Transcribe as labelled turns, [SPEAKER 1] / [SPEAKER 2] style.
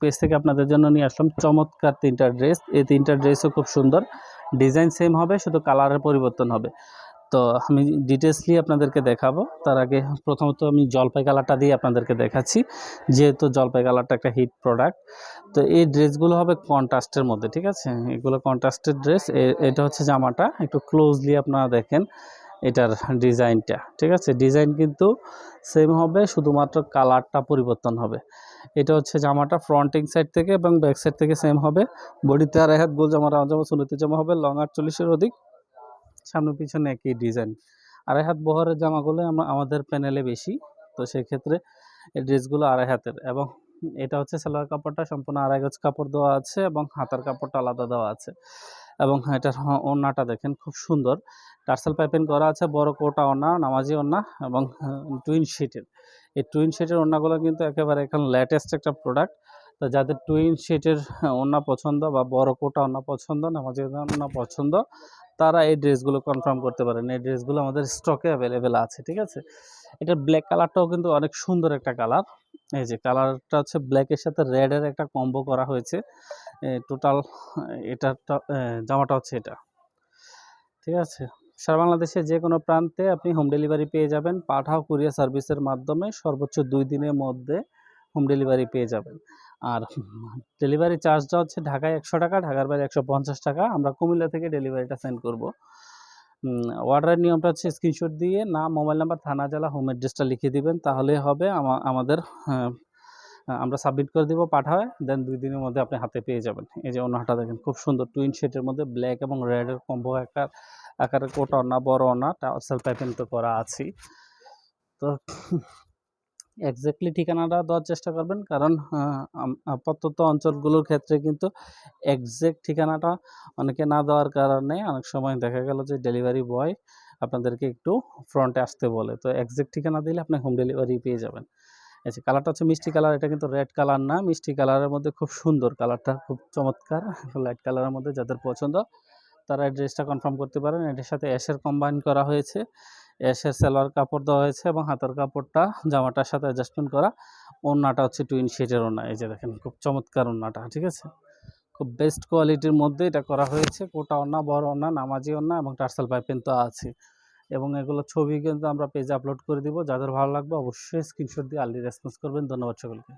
[SPEAKER 1] Page থেকে আপনাদের জন্য নিয়ে আসলাম চমৎকার তিনটা ড্রেস এই তিনটা ড্রেসও খুব সুন্দর। ডিজাইন সেম হবে, শুধু কালারের পরিবর্তন হবে। তো আমি ডিটেলসলি আপনাদেরকে দেখাবো। তার আগে প্রথমত আমি জলপাই কালারটা দিয়ে আপনাদেরকে দেখাচ্ছি। যেহেতু জলপাই কালারটা একটা হিট প্রোডাক্ট তো এই ড্রেসগুলো হবে কন্ট্রাস্টের মধ্যে, ঠিক আছে? এগুলো কন্ট্রাস্টের ড্রেস এটা হচ্ছে জামাটা। একটু ক্লোজলি আপনারা দেখেন। এটার ডিজাইনটা, ঠিক আছে? ডিজাইন কিন্তু সেম হবে, শুধুমাত্র কালারটা পরিবর্তন হবে। এটা হচ্ছে জামাটা ফ্রন্টিং সাইড থেকে এবং ব্যাক সাইড থেকে সেম হবে। বডিতে আর হাত গোল জামা, রাউন্ড জামা সুনতি জামা হবে লং আটচল্লিশের অধিক। সামনে পিছনে একই ডিজাইন। আড়াই হাত বহরের জামাগুলো আমাদের প্যানেলে বেশি, তো সেক্ষেত্রে এই ড্রেসগুলো আড়াই হাতের। এবং এটা হচ্ছে সালোয়ার কাপড়টা, সম্পূর্ণ আড়াই গজ কাপড় দেওয়া আছে এবং হাতার কাপড়টা আলাদা দেওয়া আছে। এবং এটার হ- ওড়নাটা দেখেন খুব সুন্দর। টার্সেল পাইপিং করা আছে, বড় কোটা ওড়না, নামাজি ওড়না এবং টুইন শিটের এই টুইন শিটের ওড়নাগুলো কিন্তু একেবারে এখন লেটেস্ট একটা প্রোডাক্ট তো যাদের টুইন শিটের ওড়না পছন্দ বা বড় কোটা ওড়না পছন্দ, নামাজি ওড়না পছন্দ, তারা এই ড্রেসগুলো কনফার্ম করতে পারেন। এই ড্রেসগুলো আমাদের স্টকে অ্যাভেলেবেল আছে, ঠিক আছে? এটার ব্ল্যাক কালারটাও কিন্তু অনেক সুন্দর একটা কালার এই যে কালারটা হচ্ছে ব্ল্যাকের সাথে রেডের একটা কম্বো করা হয়েছে। টোটাল এটা জামাটা হচ্ছে এটা। ঠিক আছে? সারা বাংলাদেশে যে কোনো প্রান্তে আপনি হোম ডেলিভারি পেয়ে যাবেন। পাঠাও কুরিয়ার সার্ভিসের মাধ্যমে সর্বোচ্চ দুই দিনের মধ্যে হোম ডেলিভারি পেয়ে যাবেন। আর ডেলিভারি চার্জটা হচ্ছে ঢাকায় একশো টাকা, ঢাকার বাইরে একশো পঞ্চাশ টাকা। আমরা কুমিল্লা থেকে ডেলিভারিটা সেন্ড করব। অর্ডারের নিয়মটা হচ্ছে স্ক্রিনশট দিয়ে না মোবাইল নাম্বার থানা, জেলা হোম অ্যাড্রেসটা লিখে দিবেন, তাহলে হবে আমাদের আমরা সাবমিট করে দিব পাঠায় দেন দুই দিনের মধ্যে আপনি হাতে পেয়ে যাবেন। এই যে অন্যটা দেখেন, খুব সুন্দর টুইন শেটের মধ্যে ব্ল্যাক এবং রেডের কম্বো একটা আকারের কোটা অন্না বড় অন্না সেলফ তো করা আছে তো এক্স্যাক্টলি ঠিকানাটা দেওয়ার চেষ্টা করবেন। কারণ আপাতত অঞ্চলগুলোর ক্ষেত্রে কিন্তু এক্স্যাক্ট ঠিকানাটা অনেকে না দেওয়ার কারণে অনেক সময় দেখা গেল যে ডেলিভারি বয় আপনাদেরকে একটু ফ্রন্টে আসতে বলে। তো এক্স্যাক্ট ঠিকানা দিলে আপনি হোম ডেলিভারি পেয়ে যাবেন। আচ্ছা কালারটা হচ্ছে মিষ্টি কালার এটা কিন্তু রেড কালার না। মিষ্টি কালারের মধ্যে খুব সুন্দর কালারটা খুব চমৎকার। লাইট কালারের মধ্যে যাদের পছন্দ, তারা ড্রেসটা কনফার্ম করতে পারেন। এটার সাথে অ্যাশের কম্বাইন করা হয়েছে। অ্যাশের সালোয়ার কাপড় দেওয়া হয়েছে এবং হাতের কাপড়টা, জামাটার সাথে অ্যাডজাস্টমেন্ট করা। ওড়নাটা হচ্ছে টুইন শেডের ওড়না, এই যে দেখেন, খুব চমৎকার ওড়নাটা, ঠিক আছে? খুব বেস্ট কোয়ালিটির মধ্যে এটা করা হয়েছে। কোটা ওড়না, বড় ওড়না, নামাজি ওড়না এবং টার্সেল পাইপেন তো আছে। এবং এগুলো ছবি কিন্তু আমরা পেজে আপলোড করে দিব। যাদের ভালো লাগবে অবশ্যই স্ক্রিনশট দিয়ে আর্লি রেসপন্স করবেন। ধন্যবাদ সকলকে।